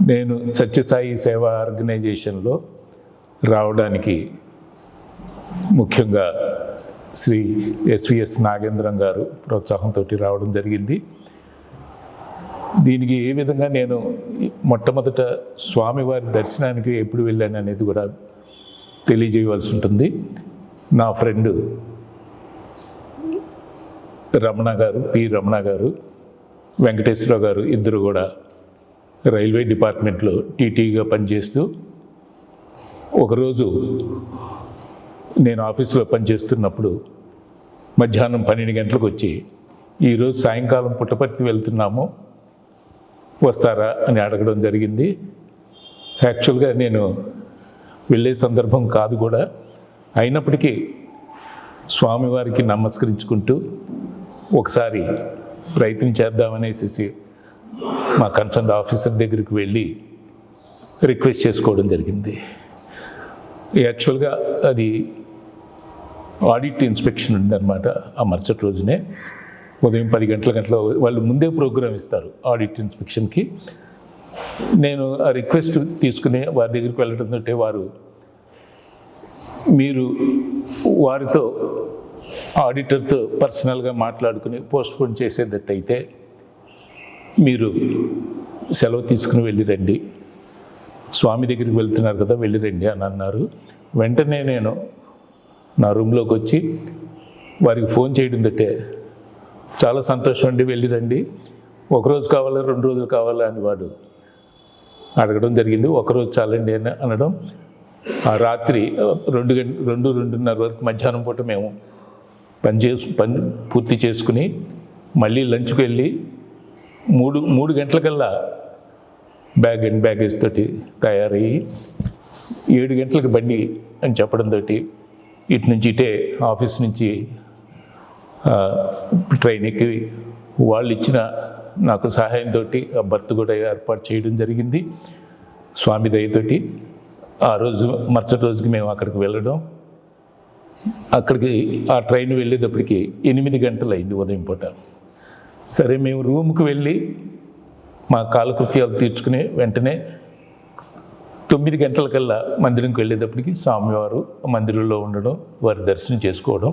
నేను సత్యసాయి సేవా ఆర్గనైజేషన్లో రావడానికి ముఖ్యంగా శ్రీ ఎస్విఎస్ నాగేంద్రం గారు ప్రోత్సాహంతో రావడం జరిగింది. దీనికి ఏ విధంగా నేను మొట్టమొదట స్వామివారి దర్శనానికి ఎప్పుడు వెళ్ళాను అనేది కూడా తెలియజేయవలసి ఉంటుంది. నా ఫ్రెండ్ రమణ గారు పి రమణ గారు వెంకటేశ్వరరావు గారు ఇద్దరు కూడా రైల్వే డిపార్ట్మెంట్లో టీటీగా పనిచేస్తూ ఒకరోజు నేను ఆఫీసులో పనిచేస్తున్నప్పుడు మధ్యాహ్నం పన్నెండు గంటలకు వచ్చి ఈరోజు సాయంకాలం పుట్టపర్తి వెళ్తున్నాము వస్తారా? అని అడగడం జరిగింది. యాక్చువల్గా నేను వెళ్ళే సందర్భం కాదు కూడా అయినప్పటికీ స్వామివారికి నమస్కరించుకుంటూ ఒకసారి ప్రయత్నం చేద్దామనేసి మా కన్సర్న్ ఆఫీసర్ దగ్గరికి వెళ్ళి రిక్వెస్ట్ చేసుకోవడం జరిగింది. యాక్చువల్గా అది ఆడిట్ ఇన్స్పెక్షన్ ఉందన్నమాట ఆ మరుసటి రోజునే. ఉదయం పది గంటల గంటల వాళ్ళు ముందే ప్రోగ్రామ్ ఇస్తారు ఆడిట్ ఇన్స్పెక్షన్కి. నేను ఆ రిక్వెస్ట్ తీసుకుని వారి దగ్గరికి వెళ్ళడం అంటే వారు మీరు వారితో ఆడిటర్తో పర్సనల్గా మాట్లాడుకుని పోస్ట్పోన్ చేసేటట్టయితే మీరు సెలవు తీసుకుని వెళ్ళి రండి. స్వామి దగ్గరికి వెళ్తున్నారు కదా వెళ్ళి రండి అని అన్నారు. వెంటనే నేను నా రూమ్లోకి వచ్చి వారికి ఫోన్ చేయడం తట్టే. చాలా సంతోషం అండి వెళ్ళి రండి. ఒకరోజు కావాలా రెండు రోజులు కావాలా అని వాడు అడగడం జరిగింది. ఒకరోజు చాలండి అని అనడం. ఆ రాత్రి రెండు గంట రెండు రెండున్నర వరకు మధ్యాహ్నం పూట మేము పని చేసు పని పూర్తి చేసుకుని మళ్ళీ లంచ్కి వెళ్ళి మూడు మూడు గంటలకల్లా బ్యాగ్ అండ్ బ్యాగేజ్ తోటి తయారయ్యి ఏడు గంటలకు బండి అని చెప్పడంతో ఇటు నుంచి ఇటే ఆఫీస్ నుంచి ట్రైన్ ఎక్కి వాళ్ళు ఇచ్చిన నాకు సహాయంతో ఆ బర్త్ కూడా ఏర్పాటు చేయడం జరిగింది. స్వామి దయతోటి ఆ రోజు మరుసటి రోజుకి మేము అక్కడికి వెళ్ళడం. అక్కడికి ఆ ట్రైన్ వెళ్ళేటప్పటికి ఎనిమిది గంటలు అయింది ఉదయం పూట. సరే మేము రూమ్కి వెళ్ళి మా కాలకృత్యాలు తీర్చుకుని వెంటనే తొమ్మిది గంటలకల్లా మందిరంకి వెళ్ళేటప్పటికి స్వామివారు మందిరంలో ఉండడం వారి దర్శనం చేసుకోవడం